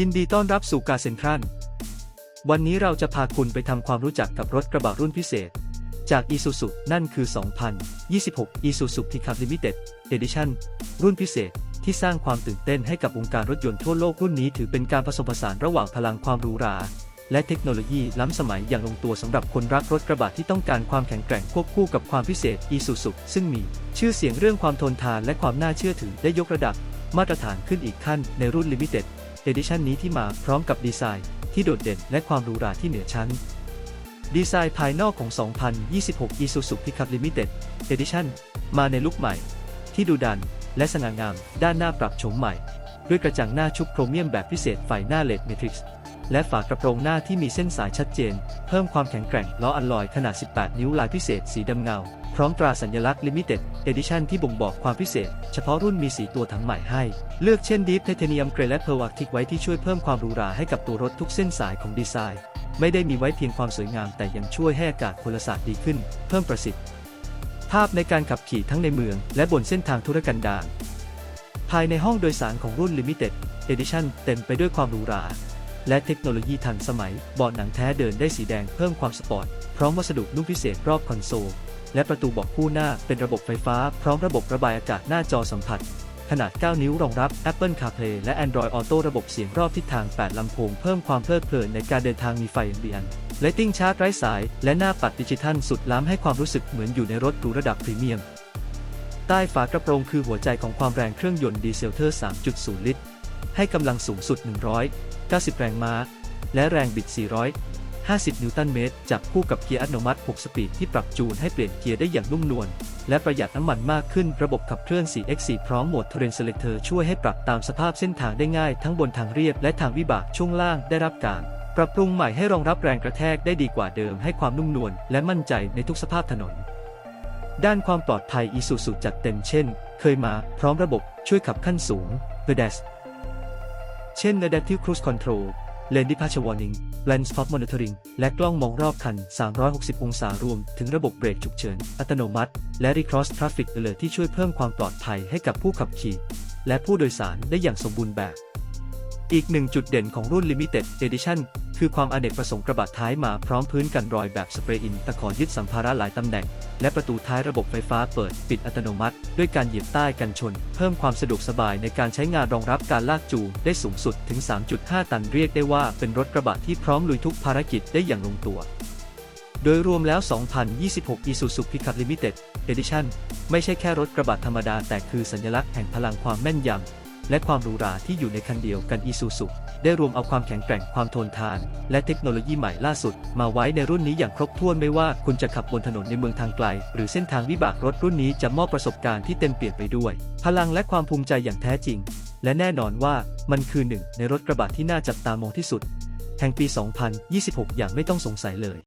ยินดีต้อนรับสู่กาเซนทรัลวันนี้เราจะพาคุณไปทำความรู้จักกับรถกระบะรุ่นพิเศษ จาก Isuzu นั่นคือ 2026 Isuzu Pickup Limited Edition รุ่นพิเศษที่สร้างความตื่นเต้นให้กับวงการรถยนต์ทั่วโลกรุ่นนี้ถือเป็นการผสมผสานระหว่างพลังความหรูหรา และเทคโนโลยีล้ำสมัยอย่างลงตัวสำหรับคนรักรถกระบะที่ต้องการความแข็งแกร่งควบคู่กับความพิเศษ Isuzu ซึ่งมี ชื่อเสียงเรื่องความทนทานและความน่าเชื่อถือได้ยกระดับ มาตรฐานขึ้นอีกขั้นในรุ่น Limited Edition นี้ที่มาพร้อมกับดีไซน์ที่โดดเด่นและความหรูหราที่เหนือชั้น ดีไซน์ภายนอกของ 2026 Isuzu Pickup Limited Edition มาในลุคใหม่ ที่ดูดันและสง่างาม ด้านหน้าปรับโฉมใหม่ ด้วยกระจังหน้าชุบโครเมียมแบบพิเศษไฟหน้าเลดเมทริกซ์และฝากระโปรงหน้าที่มีเส้นสายชัดเจน เพิ่มความแข็งแกร่งล้ออัลลอยขนาด 18 นิ้วลายพิเศษสีดำเงา พร้อมตราสัญลักษณ์ Limited Edition ที่บ่งบอกความพิเศษ เฉพาะรุ่นมีสีตัวถังใหม่ให้ เลือกเช่น Deep Titanium Grey และ Pearl Arctic ไว้ที่ช่วยเพิ่มความหรูหราให้กับตัวรถทุกเส้นสายของดีไซน์ ไม่ได้มีไว้เพียงความสวยงามแต่ยังช่วยให้อากาศพลศาสตร์ดีขึ้น เพิ่มประสิทธิภาพในการขับขี่ทั้งในเมือง และบนเส้นทางธุรกันดารภายในห้องโดยสารของรุ่น Limited Edition เต็มไปด้วยความหรูหราและเทคโนโลยีทันสมัยเบาะหนังแท้เดินได้สีแดงเพิ่มความสปอร์ต พร้อมวัสดุนุ่มพิเศษรอบคอนโซล และประตูบอกคู่หน้าเป็นระบบไฟฟ้าพร้อมระบบระบายอากาศหน้าจอสัมผัส ขนาด 9 นิ้วรองรับ Apple CarPlay และ Android Auto ระบบเสียงรอบทิศทาง 8 ลำโพง เพิ่มความเพลิดเพลินในการเดินทางมีไฟ Ambient Lighting ชาร์จไร้สาย และหน้าปัดดิจิทัลสุดล้ำให้ความรู้สึกเหมือนอยู่ในรถหรูระดับพรีเมียม ใต้ฝากระโปรงคือหัวใจของความแรงเครื่องยนต์ดีเซลเทอร์ 3.0 ลิตร ให้กำลังสูงสุด 190 แรงม้า และแรงบิด 400 50 นิวตันเมตรจับคู่กับเกียร์อัตโนมัติ 6 สปีดที่ปรับจูนให้เปลี่ยนเกียร์ได้อย่างนุ่มนวล และประหยัดน้ำมันมากขึ้น ระบบขับเคลื่อน 4x4 พร้อมโหมด Terrain Selector ช่วยให้ปรับตามสภาพเส้นทางได้ง่าย ทั้งบนทางเรียบและทางวิบากช่วงล่างได้รับการ ปรับปรุงใหม่ให้รองรับแรงกระแทกได้ดีกว่าเดิมให้ความนุ่มนวลและมั่นใจในทุกสภาพถนน ด้านความปลอดภัย Isuzu จัดเต็มเช่น เคยมาพร้อมระบบช่วยขับขั้นสูง PEDAS เช่น Adaptive Cruise Control Lane Departure Warning Blind Spot Monitoring และกล้องมองรอบคัน 360 องศารวม ถึงระบบเบรกฉุกเฉิน อัตโนมัติ และรีครอสทราฟิกเอเลอร์ที่ช่วยเพิ่มความปลอดภัยให้กับผู้ขับขี่ และผู้โดยสารได้อย่างสมบูรณ์แบบ อีกหนึ่งจุดเด่นของรุ่น Limited Edition คือความอเนกประสงค์กระบะท้ายมาพร้อมพื้นกันรอยแบบสเปรย์อินตะขอยึดสัมภาระหลายตำแหน่ง และประตูท้ายระบบไฟฟ้าเปิดปิดอัตโนมัติ ด้วยการเหยียบใต้กันชน เพิ่มความสะดวกสบายในการใช้งานรองรับการลากจูงได้สูงสุดถึง 3.5 ตันเรียกได้ว่าเป็นรถกระบะที่พร้อมลุยทุกภารกิจได้อย่างลงตัวโดยรวมแล้ว 2026 Isuzu Pickup Limited Edition ไม่ใช่แค่รถกระบะธรรมดาแต่คือสัญลักษณ์แห่งพลังความแม่นยำ และความหรูหราที่อยู่ในคันเดียวกัน Isuzu ได้รวมเอาความแข็งแกร่งความทนทาน และเทคโนโลยีใหม่ล่าสุด มาไว้ในรุ่นนี้อย่างครบถ้วนไม่ว่าคุณจะขับบนถนนในเมืองทางไกล หรือเส้นทางวิบากรถรุ่นนี้จะมอบประสบการณ์ที่เต็มเปี่ยมไปด้วย พลังและความภูมิใจอย่างแท้จริง และแน่นอนว่ามันคือหนึ่งในรถกระบะที่น่าจับตามองที่สุด แห่งปี 2026 อย่างไม่ต้องสงสัยเลย